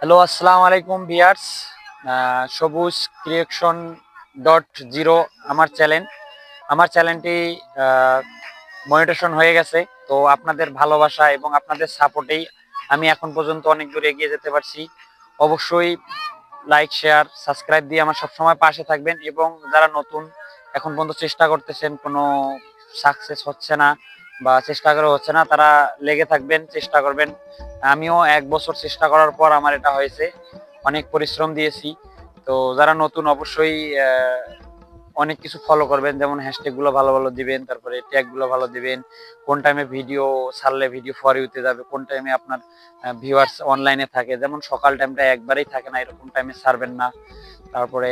Hello আসসালামু আলাইকুম viewers Sabuj creation dot zero আমার চ্যানেল আমার চ্যানেলটি মনিটেশন হয়ে গেছে, তো আপনাদের ভালোবাসা এবং আপনাদের সাপোর্টেই আমি এখন পর্যন্ত অনেক দূর এগিয়ে যেতে পারছি। অবশ্যই লাইক শেয়ার সাবস্ক্রাইব দিয়ে আমার সবসময় পাশে থাকবেন এবং যারা নতুন, এখন পর্যন্ত চেষ্টা করতেছেন, কোনো সাকসেস হচ্ছে না বা চেষ্টা করে হচ্ছে না, তারা লেগে থাকবেন, চেষ্টা করবেন। আমিও এক বছর চেষ্টা করার পর আমার এটা হয়েছে, অনেক পরিশ্রম দিয়েছি। তো যারা নতুন অবশ্যই অনেক কিছু ফলো করবেন, যেমন হ্যাশট্যাগগুলো ভালো ভালো দিবেন, তারপরে ট্যাগগুলো ভালো দিবেন, কোন টাইমে ভিডিও ছাড়লে ভিডিও ফর ইউতে যাবে, কোন টাইমে আপনার ভিউয়ার্স অনলাইনে থাকে। যেমন সকাল টাইমটা একবারেই থাকে না, এরকম টাইমে ছাড়বেন না। তারপরে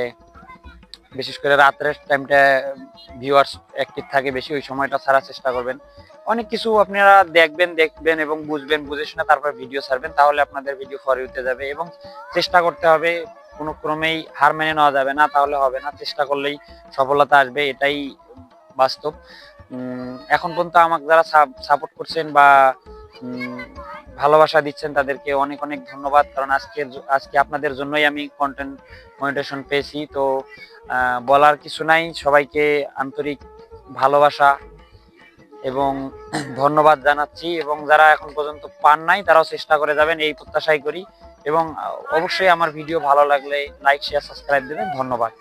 বিশেষ করে রাত্রের টাইমটা ভিউয়ার্স অ্যাক্টিভ থাকে, বেশি ওই সময়টা ছাড়ার চেষ্টা করবেন। অনেক কিছু আপনারা দেখবেন দেখবেন এবং বুঝবেন, বুঝে শুনে তারপর ভিডিও ছাড়বেন, তাহলে আপনাদের ভিডিও ফর ইউতে যাবে এবং চেষ্টা করতে হবে কোনো ক্রমেই হার মেনে নেওয়া যাবে না, তাহলে হবে না। চেষ্টা করলেই সফলতা আসবে, এটাই বাস্তব। এখন পর্যন্ত আমাকে যারা সাপোর্ট করছেন বা ভালোবাসা দিচ্ছেন তাদেরকে অনেক অনেক ধন্যবাদ, কারণ আজকে আজকে আপনাদের জন্যই আমি কন্টেন্ট মনিটেশন পেয়েছি। তো বলার কিছু নাই, সবাইকে আন্তরিক ভালোবাসা এবং ধন্যবাদ জানাচ্ছি এবং যারা এখন পর্যন্ত পান নাই, তারাও চেষ্টা করে যাবেন, এই প্রত্যাশাই করি। এবং অবশ্যই আমার ভিডিও ভালো লাগলে লাইক শেয়ার সাবস্ক্রাইব দেবেন। ধন্যবাদ।